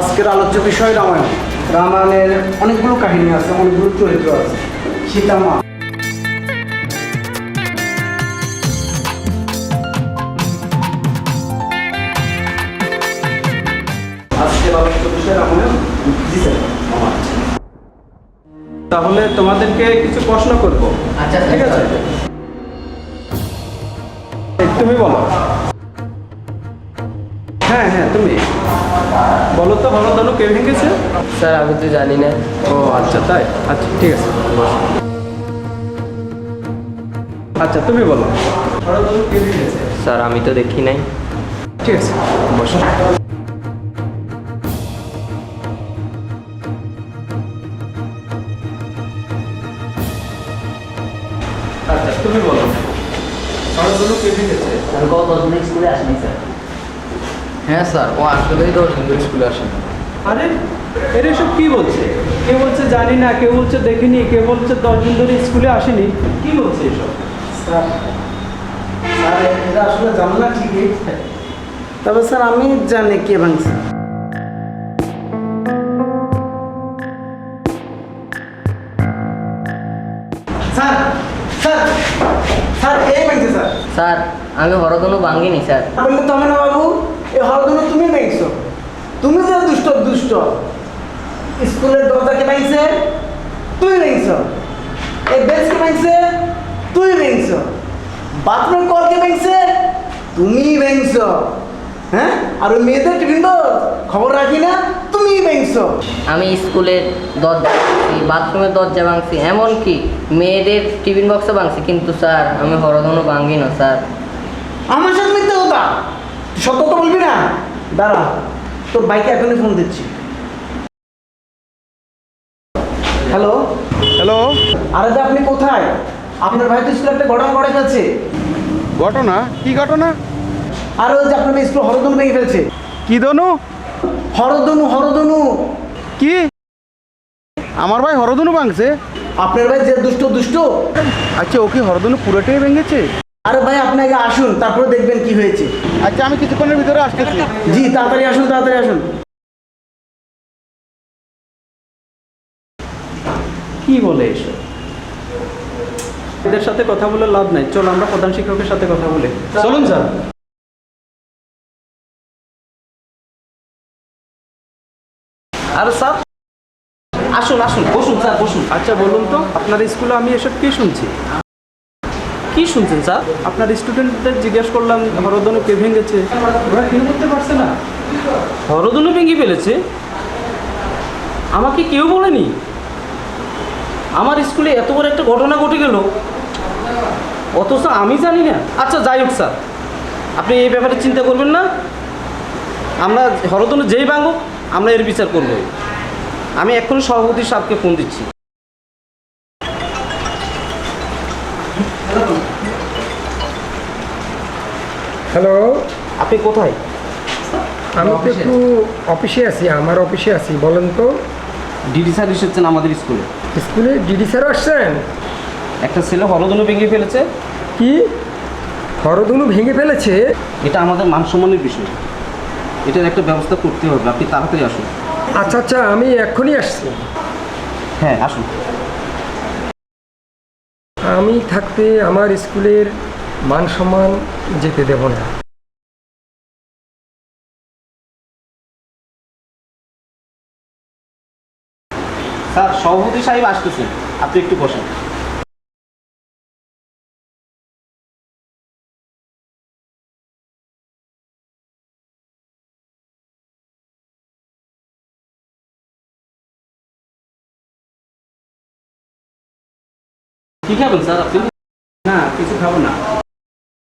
আজকের আলোচ্য বিষয় রামায়ণ। রামায়ণের অনেকগুলো কাহিনী আছে অনেকগুলো চরিত্র আছে। সীতা মা। আজকের আলোচ্য বিষয় রামায়ণ। জি স্যার আমার। তাহলে তোমাদেরকে কিছু প্রশ্ন করব। আচ্ছা, ঠিক আছে? তুমি বলো। হ্যাঁ হ্যাঁ তুমি বলো তো হরধনু কে ভেঙেছে? স্যার আমি তো জানি না। ও আচ্ছা তাই? আচ্ছা ঠিক আছে। আচ্ছা তুমি বলো। হরধনু কে ভেঙেছে? স্যার আমি তো দেখি নাই। ঠিক আছে বসো। আচ্ছা তুমি বলো। হরধনু কে ভেঙেছে? কত দশ দিন স্কুলে আসিনি স্যার? হ্যাঁ স্যার ও আসলেই দশ দিন ধরে স্কুলে আসেন। আরে এর সব কি বলছে? কেউ বলছে জানি না কেউ বলছে দেখিনি কেউ বলছে দশ দিন ধরে স্কুলে আসেনি। কি বলছে এসব? স্যার স্যার এরা আসলে জানো না ঠিকই। তবে স্যার আমি জানি কে ভাঙছে স্যার স্যার স্যার এই ভাঙছে স্যার? স্যার আমি হরদনু ভাঙ্গিনি স্যার। বললে তো হবে না বাবু। এই হরদনে তুমি ভাঙছো তুমি যে দুষ্ট দুষ্ট। স্কুলের দরজাকে ভাঙছে? তুই ভাঙছো। এই বেঞ্চকে ভাঙছে? তুই ভাঙছো। বাথরুম কলকে ভাঙছে? তুমি ভাঙছো। হ্যাঁ? আর ওই মেয়েদের টিফিন খবর রাখি না? তুমি ভাঙছো। আমি স্কুলের দরজা ভাঙছি বাথরুমের দরজা ভাঙছি এমনকি মেয়েদের টিফিন বক্সও ভাঙছি। কিন্তু স্যার আমি হরদনু ভাঙি না স্যার। আমার সাথে মিথ্যে কথা। সত্য তো বলবি না? দাঁড়া তোর বাইকে এখনই ফোন দিচ্ছি। হ্যালো হ্যালো আরে দা আপনি কোথায়? আপনার ভাই তো স্কুলে একটা ঘটনা ঘটে ফেলছে ঘটনা? কি ঘটনা? আর ওই যে আপনার মেয়ে স্কুল হরদনু ভেঙে ফেলছে। কি দনু? হরদনু হরদনু। কি? আমার ভাই হরদনু ভাঙছে? আপনার ভাই যে দুষ্ট দুষ্ট। আচ্ছা ও কি হরদনু পুরোটাই ভেঙেছে? আরে ভাই আপনি আগে আসুন তারপরে দেখবেন কি হয়েছে। আচ্ছা আমি কিছুক্ষণের ভিতরে আসতেছি। জি তাড়াতাড়ি আসুন তাড়াতাড়ি আসুন। কি বলে এসব? এদের সাথে কথা বলে লাভ নাই। চল আমরা প্রধান শিক্ষকের সাথে কথা বলি। চলুন স্যার। আর স্যার। আসুন আসুন। বসুন স্যার বসুন। আচ্ছা বলুন তো আপনার স্কুলে আমি এসব কি শুনছি? কি শুনছেন স্যার? আপনার স্টুডেন্টদের জিজ্ঞেস করলাম হরদনু কে ভেঙেছে? ওরা কেউ করতে পারছে না। হরদনু ভেঙে ফেলেছে? আমাকে কেউ বলেনি? আমার স্কুলে এত বড় একটা ঘটনা ঘটে গেল। অথচ আমি জানি না। আচ্ছা যাই হোক স্যার। আপনি এই ব্যাপারে চিন্তা করবেন না। আমরা হরদনু যেই ভাঙুক আমরা এর বিচার করব। আমি এখন সভাপতি সাহেবকে ফোন দিচ্ছি। হ্যালো আপনি কোথায়? আমি তো একটু অফিসে আছি আমার অফিসে আছি বলেন তো। ডিডি স্যার এসেছেন আমাদের স্কুলে। স্কুলে ডিডি স্যার আসছেন? একটা ছেলে হরদনু ভেঙে ফেলেছে। কি? হরদনু ভেঙে ফেলেছে? এটা আমাদের মান সম্মানের বিষয়। এটার একটা ব্যবস্থা করতে হবে আপনি তাড়াতাড়ি আসুন। আচ্ছা আচ্ছা আমি এক্ষুনি আসছি। হ্যাঁ আসুন। আমি থাকতে আমার স্কুলের মান সম্মান যেতে দেব না। স্যার, সভাপতি সাহেব আসতেছেন। আপনি একটু বসেন। কি খাবেন, স্যার? আপনি না, কিছু খাব না।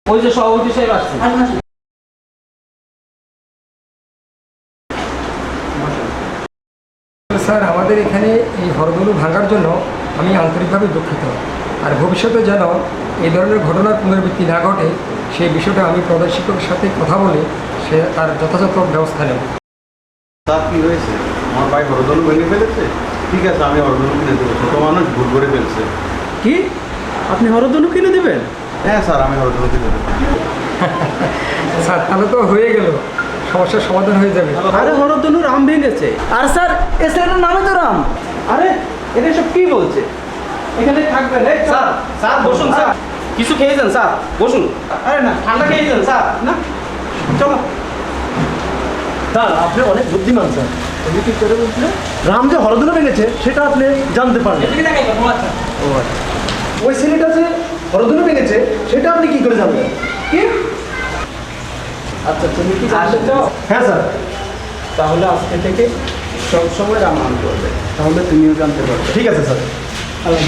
ওই যে সভাপতি সাহেব আসছেন স্যার আমাদের এখানে এই হরদনু ভাঙার জন্য আমি আন্তরিকভাবে দুঃখিত। আর ভবিষ্যতে যেন এই ধরনের ঘটনার পুনরাবৃত্তি না ঘটে সেই বিষয়টা আমি প্রধান শিক্ষকের সাথে কথা বলে সে তার যথাযথ ব্যবস্থা নেব। তার কি হয়েছে? আমার ভাই হরদনু ভেঙে ফেলেছে? ঠিক আছে আমি হরদনু কিনে দেবো। ছোটো মানুষ ভুল করে ফেলছে। কি? আপনি হরদনু কিনে দেবেন? হ্যাঁ স্যার আমি কিনে স্যার তাহলে তো হয়ে গেল। সমস্যার সমাধান হয়ে যাবে। আরে হরদনু রাম ভেঙেছে। আর স্যার এ ছেলেটার নামে তো রাম। আরে এটা সব কি বলছে? এখানে থাকবেন এই, স্যার স্যার বসুন স্যার। কিছু খেয়েছেন স্যার। বসুন। আরে না ঠান্ডা খেয়েছেন স্যার। না চলো। স্যার আপনি অনেক বুদ্ধিমান স্যার। তুমি কি করে বলছিলে রাম যে হরদুলো ভেঙেছে সেটা আপনি জানতে পারলেন। ও আচ্ছা। ওই ছেলেটা যে হরদুলো ভেঙেছে সেটা আপনি কি করে জানবেন কি? আচ্ছা তুমি কি জানতে চাও? হ্যাঁ স্যার। তাহলে আজকে থেকে সবসময় রামায়ণ করবে তাহলে তুমিও জানতে পারবে। ঠিক আছে স্যার। আল্লাহ